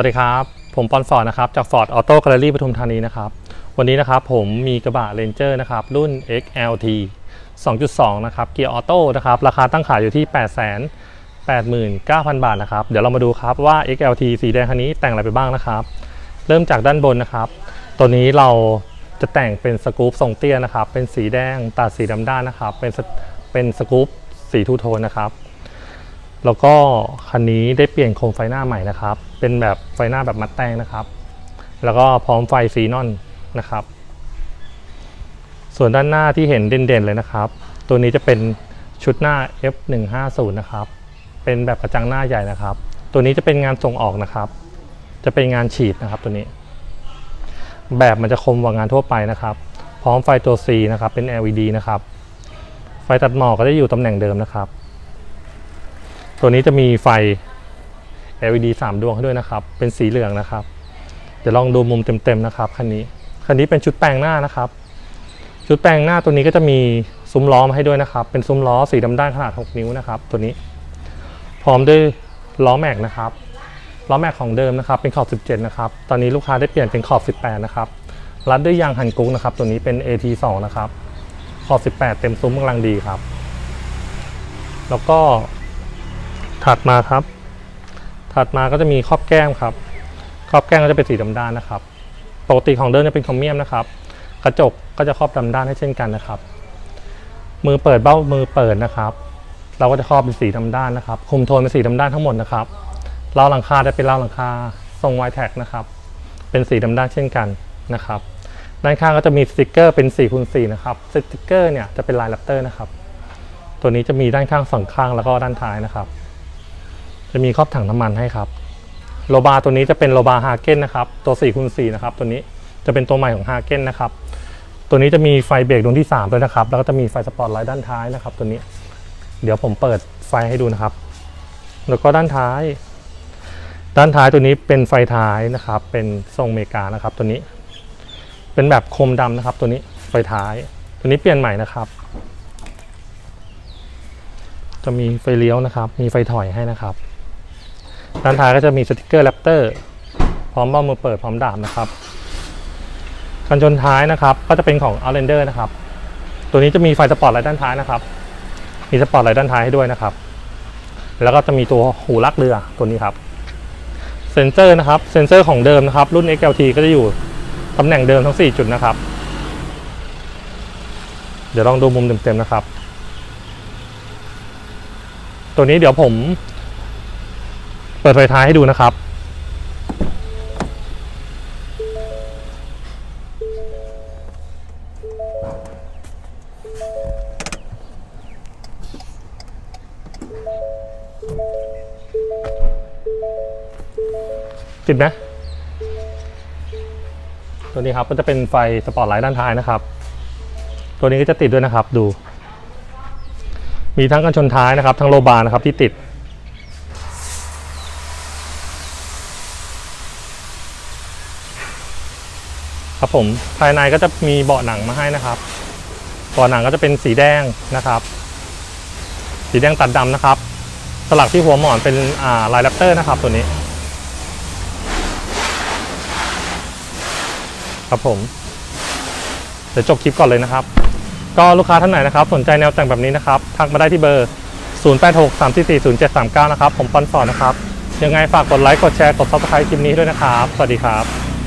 วัสดีครับ ผมปอนฟอร์ดนะครับจาก Ford Auto Gallery ปทุมธานีนะครับวันนี้นะครับผมมีกระบะ Ranger นะครับรุ่น XLT 2.2 นะครับเกียร์ออโต้นะครับราคาตั้งขายอยู่ที่ 8 8 9 0 0 0 บาทนะครับเดี๋ยวเรามาดูครับว่า XLT สีแดงคันนี้แต่งอะไรไปบ้างนะครับ เริ่มจากด้านบนนะครับ ตัวนี้เราจะแต่งเป็นสกู๊ปทรงเตี้ยนะครับเป็นสีแดงตัดสีดำด้านนะครับเป็นเป็นสกู๊ปสีทูโทนนะครับ แล้วก็คันนี้ได้เปลี่ยนโคมไฟหน้าใหม่นะครับ เป็นแบบไฟหน้าแบบมัดแต่งนะครับ แล้วก็พร้อมไฟซีนอนนะครับ ส่วนด้านหน้าที่เห็นเด่นๆเลยนะครับ ตัวนี้จะเป็นชุดหน้า F150 นะครับ เป็นแบบกระจังหน้าใหญ่นะครับ ตัวนี้จะเป็นงานส่งออกนะครับ จะเป็นงานฉีดนะครับตัวนี้ แบบมันจะคมกว่างานทั่วไปนะครับ พร้อมไฟตัว C นะครับ เป็น LED นะครับ ไฟตัดหมอกก็จะอยู่ตำแหน่งเดิมนะครับ ตัวนี้จะมีไฟ LED 3 ดวงให้ด้วยนะครับ เป็นสีเหลืองนะครับ เดี๋ยวลองดูมุมเต็มๆนะครับคันนี้ คันนี้เป็นชุดแปลงหน้านะครับ ชุดแปลงหน้าตัวนี้ก็จะมีซุ้มล้อมาให้ด้วยนะครับ เป็นซุ้มล้อสีดำด้านขนาด 6 นิ้วนะครับ ตัวนี้ พร้อมด้วยล้อแม็กนะครับ ล้อแม็กของเดิมนะครับ เป็นขอบ 17 นะครับ ตอนนี้ลูกค้าได้เปลี่ยนเป็นขอบ 18 นะครับ รัดด้วยยางฮันกุ๊กนะครับ ตัวนี้เป็น AT2 นะครับ ขอบ 18 เต็มซุ้มกำลังดีครับ แล้วก็ ถัดมาครับ ถัดมาก็จะมีครอบแก้มครับ ครอบแก้มก็จะเป็นสีดำด้านนะครับ ปกติของเดิมจะเป็นคอมเมียมนะครับ กระจกก็จะครอบดำด้านให้เช่นกันนะครับ มือเปิดเบ้ามือเปิดนะครับ เราก็จะครอบเป็นสีดำด้านนะครับ คุมโทนเป็นสีดำด้านทั้งหมดนะครับราวหลังคาจะเป็นราวหลังคาทรงไวแท็กนะครับ เป็นสีดำด้านเช่นกันนะครับด้านข้างก็จะมีสติกเกอร์เป็น4คูณ4นะครับ สติกเกอร์เนี่ยจะเป็นลายแรปเตอร์นะครับ ตัวนี้จะมีด้านข้างสองข้างแล้วก็ด้านท้ายนะครับ จะมีครอบถังน้ำมันให้ครับโลบาตัวนี้จะเป็นโลบาฮาเก้นนะครับ ตัว4คูณ4นะครับ ตัวนี้จะเป็นตัวใหม่ของฮาเก้นนะครับ ตัวนี้จะมีไฟเบรกดวงที่3ด้วยนะครับ แล้วก็จะมีไฟสปอตไลท์ด้านท้ายนะครับ ตัวนี้ เดี๋ยวผมเปิดไฟให้ดูนะครับ แล้วก็ด้านท้าย ด้านท้ายตัวนี้เป็นไฟท้ายนะครับ เป็นทรงเมกานะครับ ตัวนี้ เป็นแบบโคมดำนะครับ ตัวนี้ ไฟท้าย ตัวนี้เปลี่ยนใหม่นะครับ จะมีไฟเลี้ยวนะครับ มีไฟถอยให้นะครับ ด้านท้ายก็จะมีสติกเกอร์แรปเตอร์พร้อมเบ้ามือเปิดพร้อมดาบนะครับกันชนท้ายนะครับ ก็จะเป็นของ Outlander นะครับ ตัวนี้จะมีไฟสปอร์ตไลท์ด้านท้ายนะครับ มีสปอร์ตไลท์ด้านท้ายให้ด้วยนะครับ แล้วก็จะมีตัวหูลักเรือตัวนี้ครับ เซนเซอร์นะครับ เซนเซอร์ของเดิมนะครับ รุ่น XLT ก็จะอยู่ตำแหน่งเดิมทั้ง 4 จุดนะครับ เดี๋ยวลองดูมุมเต็มๆนะครับ ตัวนี้เดี๋ยวผม ปิดไฟท้ายให้ดูนะครับ ติดไหมตัวนี้ครับก็จะเป็นไฟสปอตไลท์ด้านท้ายนะครับ ตัวนี้ก็จะติดด้วยนะครับดู มีทั้งกันชนท้ายนะครับ ทั้งโลบาร์นะครับที่ติด ครับผมภายในก็จะมีเบาะหนังมาให้นะครับเบาะหนังก็จะเป็นสีแดงนะครับ สีแดงตัดดำนะครับ สลักที่หัวหมอนเป็นอ่าลายแรปเตอร์นะครับ ตัวนี้ ครับผมเดี๋ยวจบคลิปก่อนเลยนะครับ ก็ลูกค้าท่านไหนนะครับ สนใจแนวแต่งแบบนี้นะครับทักมาได้ที่เบอร์ 086 344 0739 นะครับ ผมปอนฟอร์ดนะครับ ยังไงฝากกดไลค์กดแชร์กดซับสไครต์คลิปนี้ด้วยนะครับ สวัสดีครับ